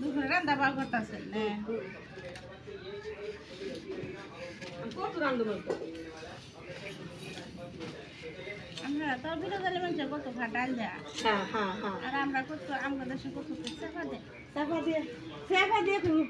দুপুরে রান্না বাড়া কত রান্ধু বলতো আমরা তো বিরোধী মানুষের কত খাটাল দেয়া। হ্যাঁ হ্যাঁ হ্যাঁ। আর আমরা কত আমরা দেশে কত চাপা দেয়। চাপা দিয়ে চাপা দিয়ে তুমি